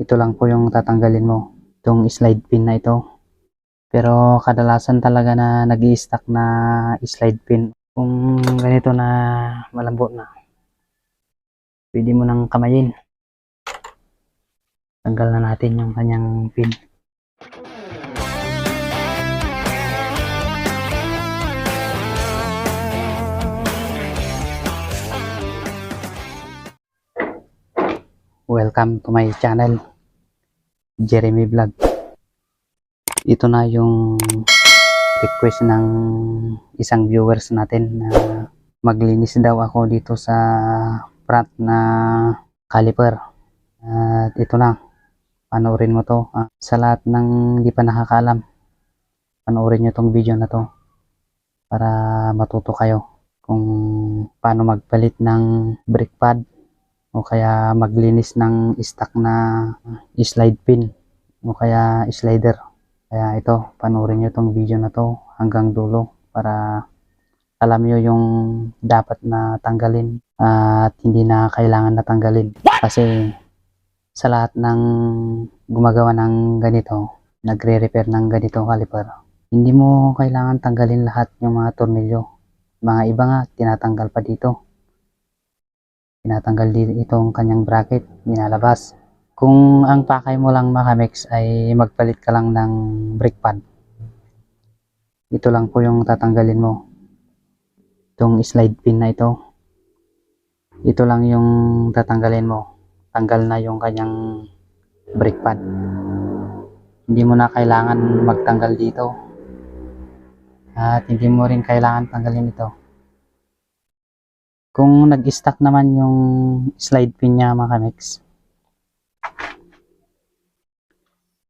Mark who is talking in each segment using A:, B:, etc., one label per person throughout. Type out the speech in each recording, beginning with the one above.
A: ito lang po yung tatanggalin mo. Itong slide pin na ito. Pero kadalasan talaga na nag stack na slide pin. Kung ganito na malambot na, pwede mo nang kamayin. Tanggal na natin yung kanyang pin. Welcome to my channel, Jeremy Vlog. Ito na yung request ng isang viewers natin na maglinis daw ako dito sa front na caliper. At ito na, panoorin mo to. Ah, sa lahat ng di pa nakakaalam, panoorin nyo tong video na to para matuto kayo kung paano magpalit ng brake pad o kaya maglinis ng stock na slide pin o kaya slider. Kaya ito, panoorin nyo tong video na to hanggang dulo para alam nyo yung dapat na tanggalin at hindi na kailangan na tanggalin. Kasi sa lahat ng gumagawa ng ganito, nagre-repair ng ganito caliper, hindi mo kailangan tanggalin lahat yung mga tornilyo. Mga iba nga, tinatanggal pa dito tinatanggal dito itong kanyang bracket, nilalabas. Kung ang pakay mo lang Macamex ay magpalit ka lang ng brake pad. Ito lang po yung tatanggalin mo. Itong slide pin na ito. Ito lang yung tatanggalin mo. Tanggal na yung kanyang brake pad. Hindi mo na kailangan magtanggal dito. At hindi mo rin kailangan tanggalin ito. Kung nag-stack naman yung slide pin niya mga kamex,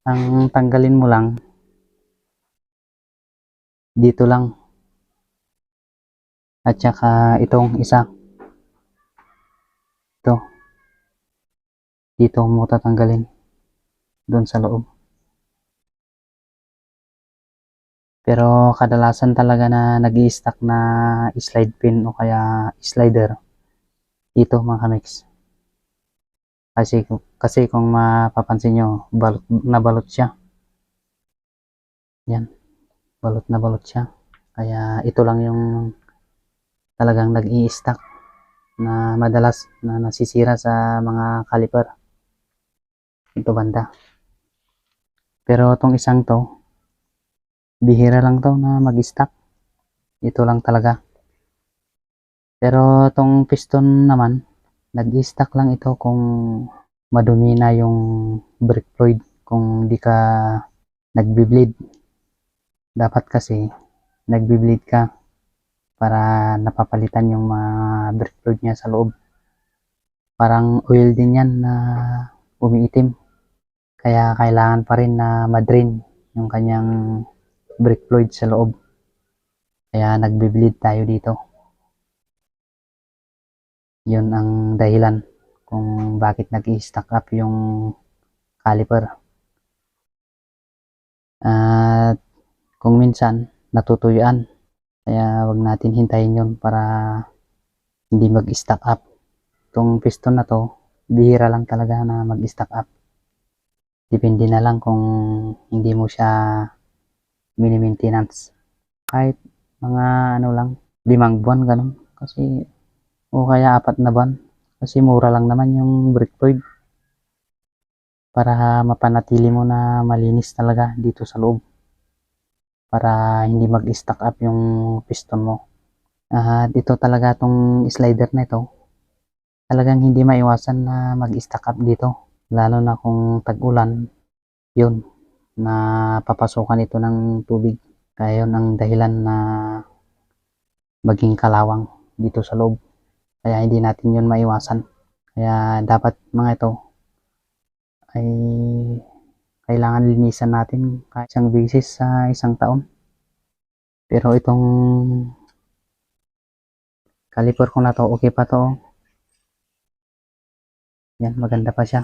A: ang tanggalin mo lang dito lang. At saka itong isa. Ito. Dito mo tatanggalin. Doon sa loob pero kadalasan talaga na nag stack na slide pin o kaya slider. Dito mga kamex kasi, kasi kung mapapansin nyo balot, nabalot siya. Yan. Balot na balot siya. Kaya ito lang yung talagang nag stack na madalas na nasisira sa mga caliper. Ito banda. Pero itong isang to bihira lang to na mag-stack. Ito lang talaga. Pero tong piston naman, nag-stack lang ito kung madumi na yung brake fluid kung di ka nagbi-bleed. Dapat kasi nagbi-bleed ka para napapalitan yung mga brake fluid niya sa loob. Parang oil din yan na umiitim. Kaya kailangan pa rin na madrain yung kanyang brake fluid sa loob. Kaya nagbe-bleed tayo dito. Yun ang dahilan kung bakit nag-stack up yung caliper. At kung minsan natutuyuan, kaya wag natin hintayin yun para hindi mag-stack up. Itong piston na to, bihira lang talaga na mag-stack up. Depende na lang kung hindi mo siya mini-maintenance. Kahit mga ano lang, limang buwan ganun. Kasi, o kaya apat na buwan. Kasi mura lang naman yung fluid. Para mapanatili mo na malinis talaga dito sa loob. Para hindi mag-stack up yung piston mo. At ito talaga tong slider na ito. Talagang hindi maiwasan na mag-stack up dito. Lalo na kung tag-ulan. Yun, na papasukan ito ng tubig. Kaya yun ang dahilan na maging kalawang dito sa loob. Kaya hindi natin yun maiwasan. Kaya dapat mga ito ay kailangan linisan natin kahit isang bisis sa isang taon. Pero itong caliper ko na to, okay pa to. Yan, maganda pa siya.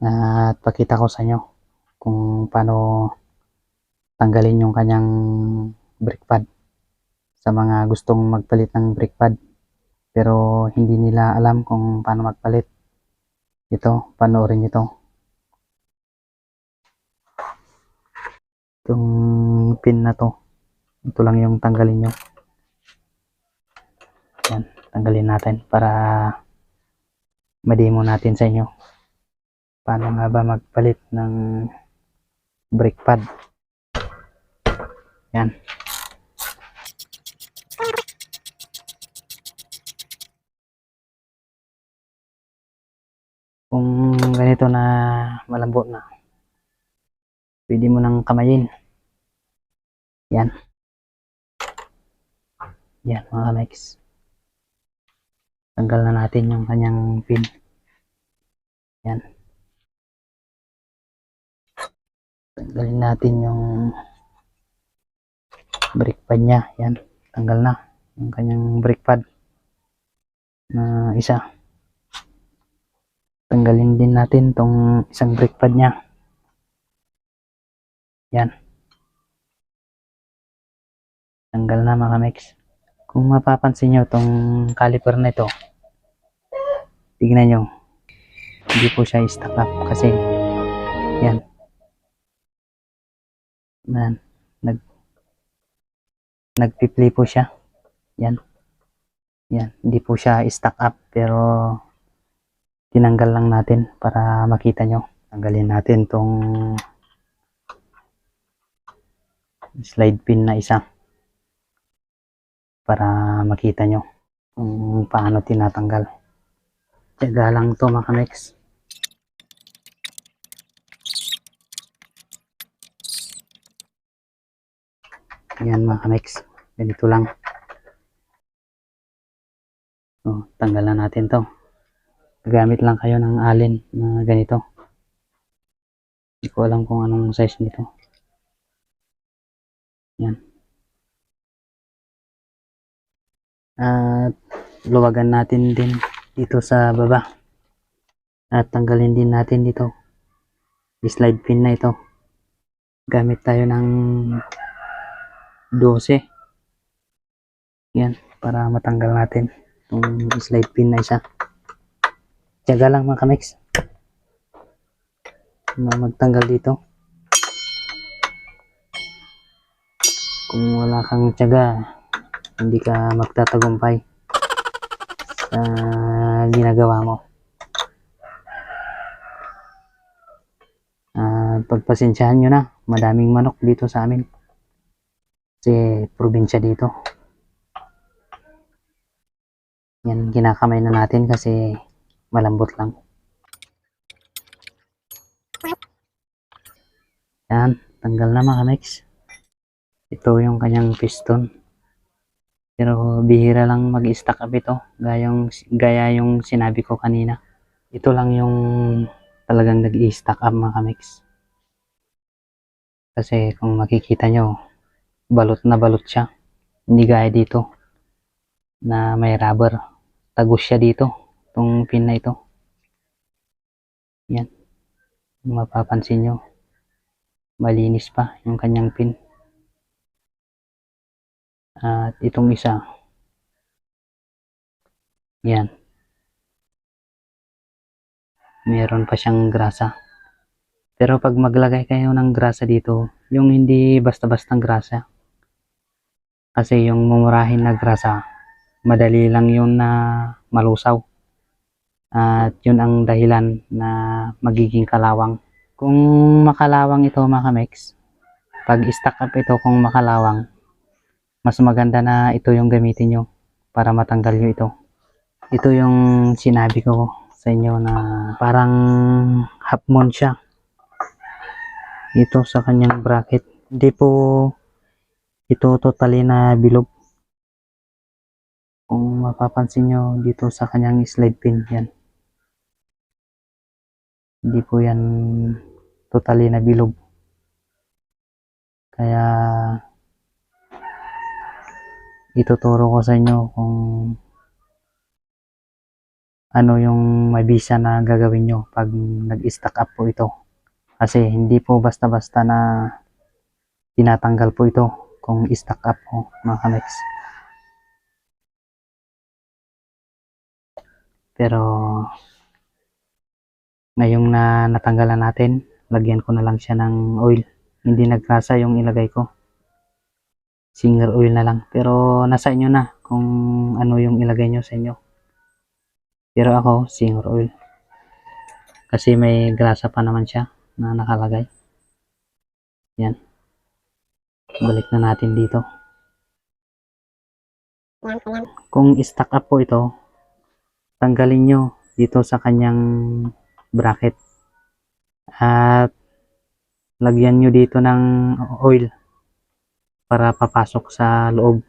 A: At pakita ko sa inyo kung paano tanggalin yung kanyang brake pad sa mga gustong magpalit ng brake pad pero hindi nila alam kung paano magpalit ito, panoorin nyo to. Itong pin na to. Ito lang yung tanggalin nyo. Yan, tanggalin natin para mademo natin sa inyo. Paano nga ba magpalit ng brake pad? Yan. Kung ganito na malambot na, pwede mo nang kamayin. Yan. Yan mga kamiks. Tanggal na natin yung kanyang pin. Yan. Tanggalin natin yung brake pad niya. Yan. Tanggal na yung kanyang brake pad na isa. Tanggalin din natin tong isang brake pad niya. Yan. Tanggal na mga mix. Kung mapapansin nyo tong caliper na ito, tignan nyo, hindi po siya stack up kasi yan. Yan. Nag nagpipli po siya. Yan. Yan. Hindi po siya stack up pero tinanggal lang natin para makita nyo. Tanggalin natin tong slide pin na isa para makita nyo kung paano tinatanggal. Tiyaga lang to mga kamex. Yan mga kamex. Ganito lang. So, tanggalan natin to. Gagamit lang kayo ng alin na ganito. Hindi ko alam kung anong size nito. Yan. At luwagan natin din dito sa baba. At tanggalin din natin dito. Slide pin na ito. Gamit tayo ng 12. Yan. Para matanggal natin itong slide pin na isa. Tiyaga lang mga kamix. Na magtanggal dito. Kung wala kang tiyaga, hindi ka magtatagumpay sa ginagawa mo. At pagpasensyahan nyo na, madaming manok dito sa amin. Kasi probinsya dito. Yan, kinakamay na natin kasi malambot lang. Yan, tanggal na mga mix. Ito yung kanyang piston. Pero bihira lang mag-stack up ito. Gaya yung, gaya yung sinabi ko kanina. Ito lang yung talagang nag-i-stack up mga mix. Kasi kung makikita nyo, balot na balot siya. Hindi gaya dito na may rubber. Tagus siya dito. Itong pin na ito. Yan. Mapapansin nyo, malinis pa yung kanyang pin. At itong isa, yan. Meron pa siyang grasa. Pero pag maglagay kayo ng grasa dito, yung hindi basta-bastang grasa. Kasi yung mumurahin na grasa, madali lang yun na malusaw. At yun ang dahilan na magiging kalawang. Kung makalawang ito mga kamex, pag stack up ito kung makalawang, mas maganda na ito yung gamitin nyo para matanggal nyo ito. Ito yung sinabi ko sa inyo na parang half moon siya. Ito sa kanyang bracket. Hindi po ito totally na bilog. Kung mapapansin nyo dito sa kanyang slide pin, yan. Hindi po yan totally na bilog. Kaya ituturo ko sa inyo kung ano yung mabisa na gagawin nyo pag nag-stack up po ito. Kasi hindi po basta-basta na tinatanggal po ito kung stack up po mga kamex. Pero Ngayong na natanggalan natin, lagyan ko na lang siya ng oil. Hindi nagkasa yung ilagay ko. Singer oil na lang. Pero nasa inyo na kung ano yung ilagay nyo sa inyo. Pero ako, singer oil. Kasi may grasa pa naman siya na nakalagay. Yan. Balik na natin dito. Kung i-stack up po ito, tanggalin nyo dito sa kanyang bracket. At lagyan nyo dito ng oil para papasok sa loob.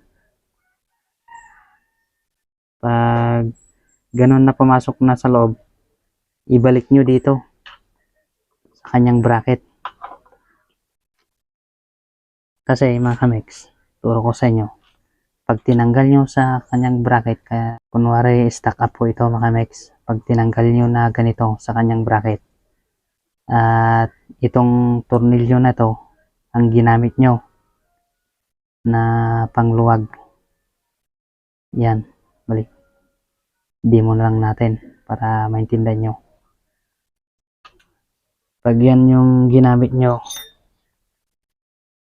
A: Pag ganun na pumasok na sa loob, ibalik nyo dito sa kanyang bracket. Kasi mga kamex, turo ko sa inyo, pag tinanggal nyo sa kanyang bracket, kaya kunwari stack up po ito mga kamex, pag tinanggal nyo na ganito sa kanyang bracket, at itong tornilyo na to, ang ginamit nyo na pangluwag. Yan, balik. Demo na lang natin para maintindihan nyo. Pag yan yung ginamit nyo,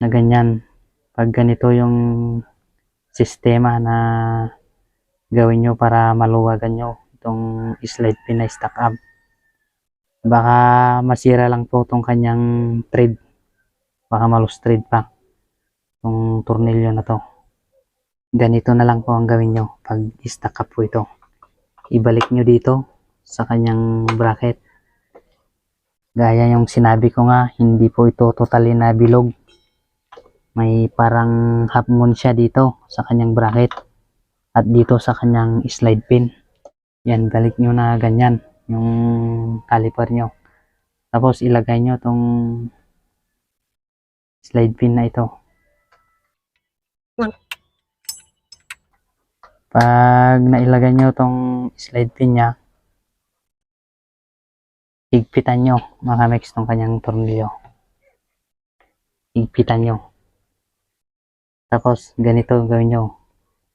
A: na ganyan, pag ganito yung sistema na gawin nyo para maluwagan nyo itong slide pin na stack up, baka masira lang po itong kanyang thread. Baka malus thread pa itong tornilyo na to. Ganito na lang po ang gawin nyo pag stack up po ito. Ibalik nyo dito sa kanyang bracket. Gaya yung sinabi ko nga, hindi po ito totally na bilog. May parang half moon siya dito sa kanyang bracket. At dito sa kanyang slide pin. Yan, balik nyo na ganyan yung caliper nyo. Tapos ilagay nyo tong slide pin na ito. Pag nailagay nyo tong slide pin niya, higpitan nyo mga tong kanyang tornilyo. Higpitan nyo. Tapos ganito gawin nyo.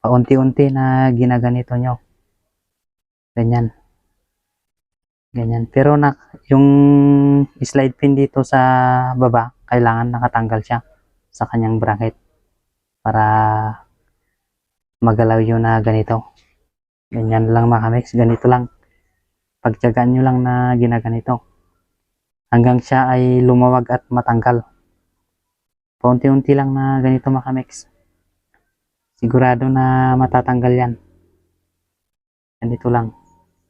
A: Paunti-unti na ginaganito nyo. Ganyan. Ganyan. Pero na, yung slide pin dito sa baba, kailangan nakatanggal siya sa kanyang bracket para magalaw yun na ganito. Ganyan lang mga mix. Ganito lang. Pagtyagaan nyo lang na ginaganito. Hanggang siya ay lumawag at matanggal. Paunti-unti lang na ganito mga mix. Sigurado na matatanggal yan. Ganito lang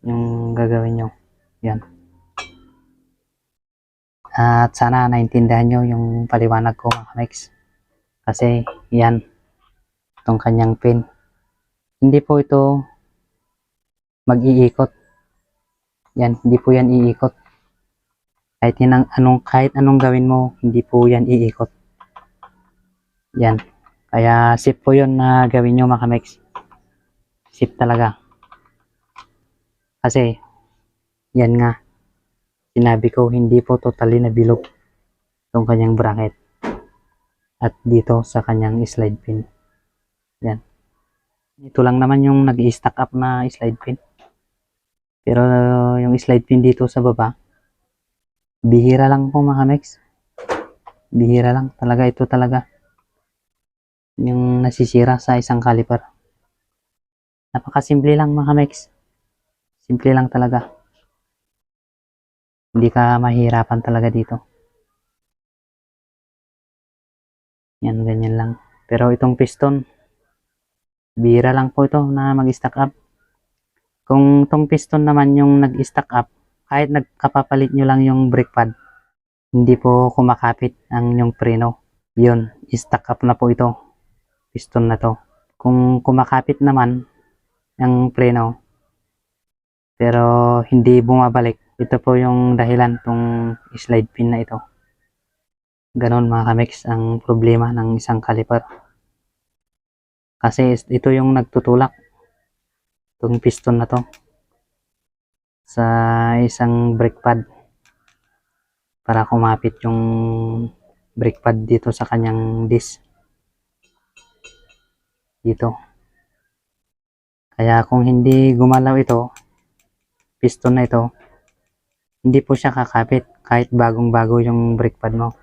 A: yung gagawin nyo. Yan. At sana naintindihan nyo yung paliwanag ko mga mix. Kasi yan, itong kanyang pin. Hindi po ito mag-iikot. Yan, hindi po yan iikot. Kahit, yan ang- anong, kahit anong gawin mo, hindi po yan iikot. Yan. Kaya safe po yun na gawin nyo mga mix. Safe talaga. Kasi, yan nga. Sinabi ko, hindi po totally na bilog itong kanyang bracket. At dito sa kanyang slide pin. Yan. Ito lang naman yung nag-stack up na slide pin. Pero yung slide pin dito sa baba, bihira lang po mga mix. Bihira lang. Talaga ito talaga. Yung nasisira sa isang caliper. Napakasimple lang mga mix. Simple lang talaga. Hindi ka mahirapan talaga dito. Yan, ganyan lang. Pero itong piston, bira lang po ito na mag-stack up. Kung itong piston naman yung nag-stack up, kahit nagkapapalit nyo lang yung brake pad, hindi po kumakapit ang yung preno. Yun, stack up na po ito. Piston na to. Kung kumakapit naman ang preno, pero hindi bumabalik, ito po yung dahilan tong slide pin na ito. Ganon mga kamix ang problema ng isang caliper. Kasi ito yung nagtutulak. Itong piston na to. Sa isang brake pad. Para kumapit yung brake pad dito sa kanyang disc. Dito. Kaya kung hindi gumalaw ito, piston na ito, hindi po siya kakapit kahit bagong-bago yung brake pad mo.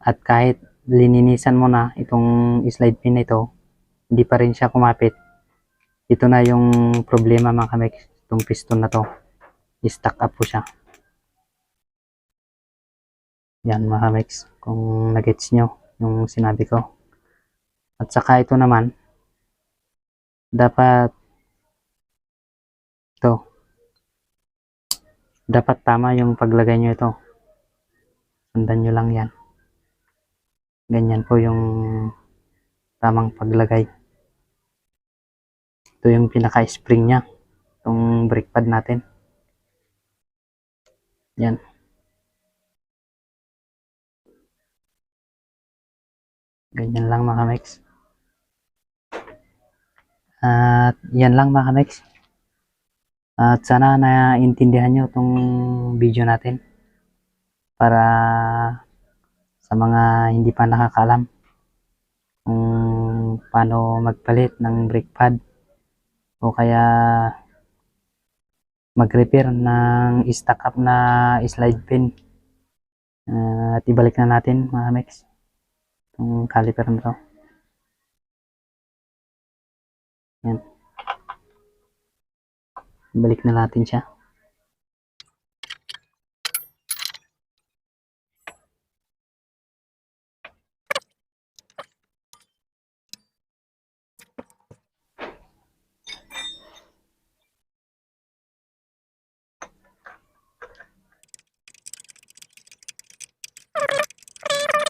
A: At kahit lininisan mo na itong slide pin na ito, hindi pa rin siya kumapit. Ito na yung problema mga kamek, itong piston na to. I-stuck up po siya. Yan mga kamex, kung nagets nyo yung sinabi ko. At saka ito naman, dapat ito, dapat tama yung paglagay nyo ito. Sundan nyo lang yan. Ganyan po yung tamang paglagay. Ito yung pinaka-spring niya. Itong brake pad natin. Yan. Ganyan lang mga kamex. At yan lang mga kamex. At sana naintindihan nyo itong video natin para sa mga hindi pa nakakalam kung paano magpalit ng brake pad o kaya mag-repair ng stock up na slide pin at ibalik na natin mga mex itong caliper na to yan. Ibalik na natin siya.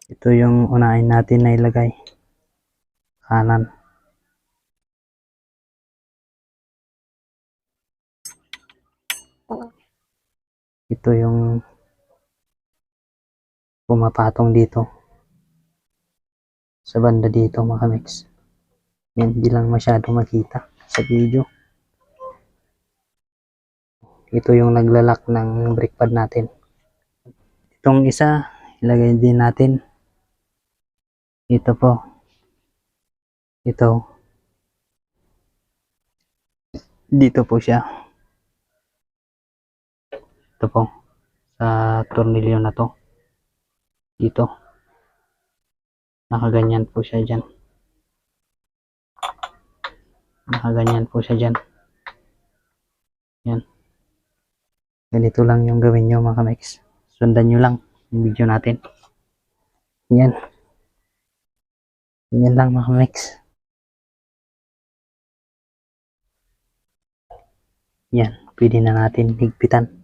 A: Ito yung unahin natin na ilagay. Kanan ito yung pumapatong dito. Sa banda dito mga mix. Yan hindi lang masyado makita sa video. Ito yung naglalak ng brake pad natin. Itong isa ilagay din natin. Ito po. Ito. Dito po siya. Ito po sa tornilyo na to. Dito. Nakaganyan po siya dyan. Nakaganyan po siya dyan. Yan. Ganito lang yung gawin nyo mga kamix sundan nyo lang yung video natin. Yan. Yan lang mga kamix yan. Pwede na natin higpitan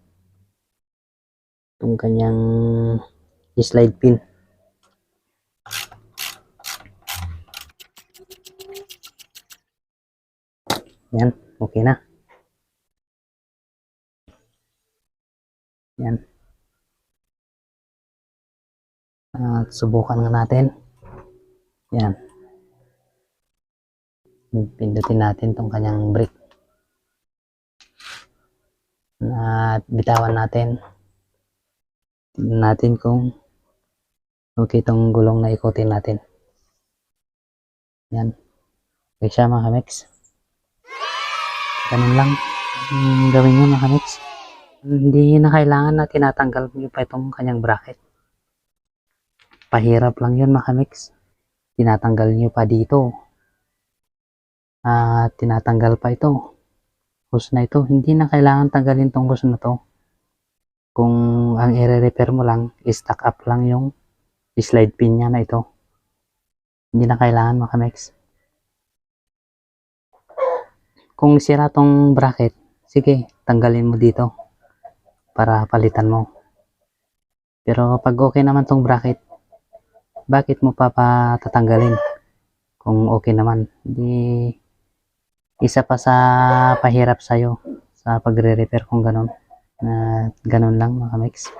A: itong kanyang slide pin. Yan okay na. Yan. At subukan nga natin. Yan. Pindutin natin tong kanyang brake at bitawan natin tignan natin kung okay itong gulong na ikotin natin. Yan. Okay siya mga kamix ganun lang yung gawin nyo mga kamix hindi na kailangan na tinatanggal nyo pa itong kanyang bracket. Pahirap lang yun mga kamix tinatanggal nyo pa dito. At tinatanggal pa ito. Hose na ito. Hindi na kailangan tanggalin tong hose na to kung ang i-repair mo lang i-stack up lang yung slide pin niya na ito. Hindi na kailangan mga kamix kung sira tong bracket sige tanggalin mo dito para palitan mo. Pero pag okay naman tong bracket bakit mo pa patatanggalin? Kung okay naman di isa pa sa pahirap sa'yo sa pagre-repair kung ganun na ganun lang mga mix